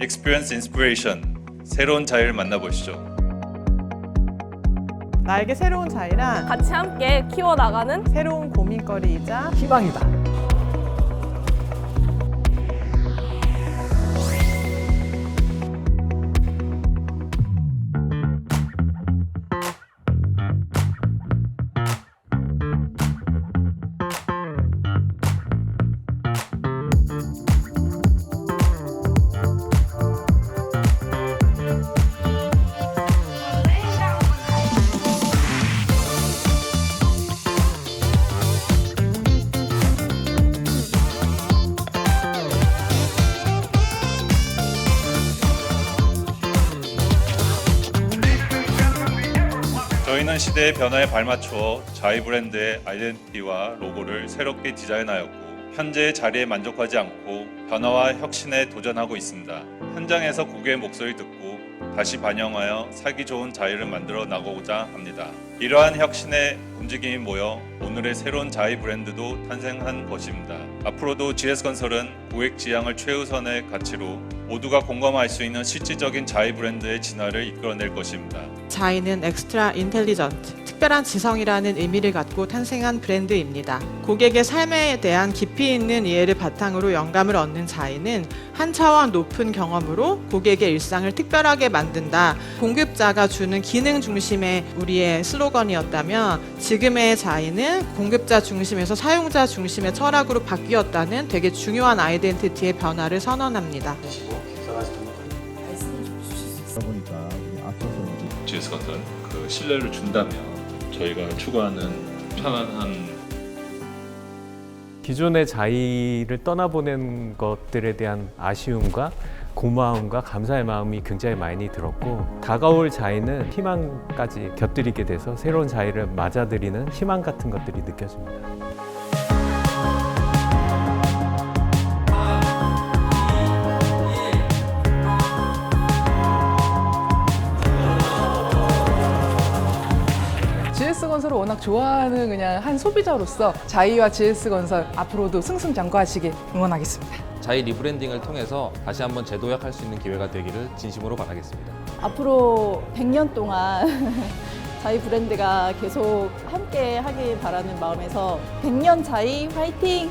Experience Inspiration 새로운 자유를 만나보시죠. 나에게 새로운 자유란 같이 함께 키워나가는 새로운 고민거리이자 희망이다. 저희는 시대의 변화에 발맞추어 자이 브랜드의 아이덴티티와 로고를 새롭게 디자인하였고 현재의 자리에 만족하지 않고 변화와 혁신에 도전하고 있습니다. 현장에서 고객의 목소리 듣고 다시 반영하여 살기 좋은 자유를 만들어 나가고자 합니다. 이러한 혁신의 움직임이 모여 오늘의 새로운 자이 브랜드도 탄생한 것입니다. 앞으로도 GS건설은 고객 지향을 최우선의 가치로 모두가 공감할 수 있는 실질적인 자이 브랜드의 진화를 이끌어낼 것입니다. 자이는 엑스트라 인텔리전트, 특별한 지성이라는 의미를 갖고 탄생한 브랜드입니다. 고객의 삶에 대한 깊이 있는 이해를 바탕으로 영감을 얻는 자이는 한 차원 높은 경험으로 고객의 일상을 특별하게 만든다. 공급자가 주는 기능 중심의 우리의 슬로건이었다면 지금의 자이는 공급자 중심에서 사용자 중심의 철학으로 바뀌었다는 되게 중요한 아이덴티티의 변화를 선언합니다. 보니까 앞서서 이제 GS건설 그 신뢰를 준다면 저희가 추구하는 편안한 기존의 자의를 떠나보낸 것들에 대한 아쉬움과 고마움과 감사의 마음이 굉장히 많이 들었고 다가올 자의는 희망까지 곁들이게 돼서 새로운 자의를 맞아들이는 희망 같은 것들이 느껴집니다. 건설을 워낙 좋아하는 그냥 한 소비자로서 자이와 GS건설 앞으로도 승승장구하시길 응원하겠습니다. 자이 리브랜딩을 통해서 다시 한번 재도약할 수 있는 기회가 되기를 진심으로 바라겠습니다. 앞으로 100년 동안 자이 브랜드가 계속 함께 하길 바라는 마음에서 100년 자이 화이팅!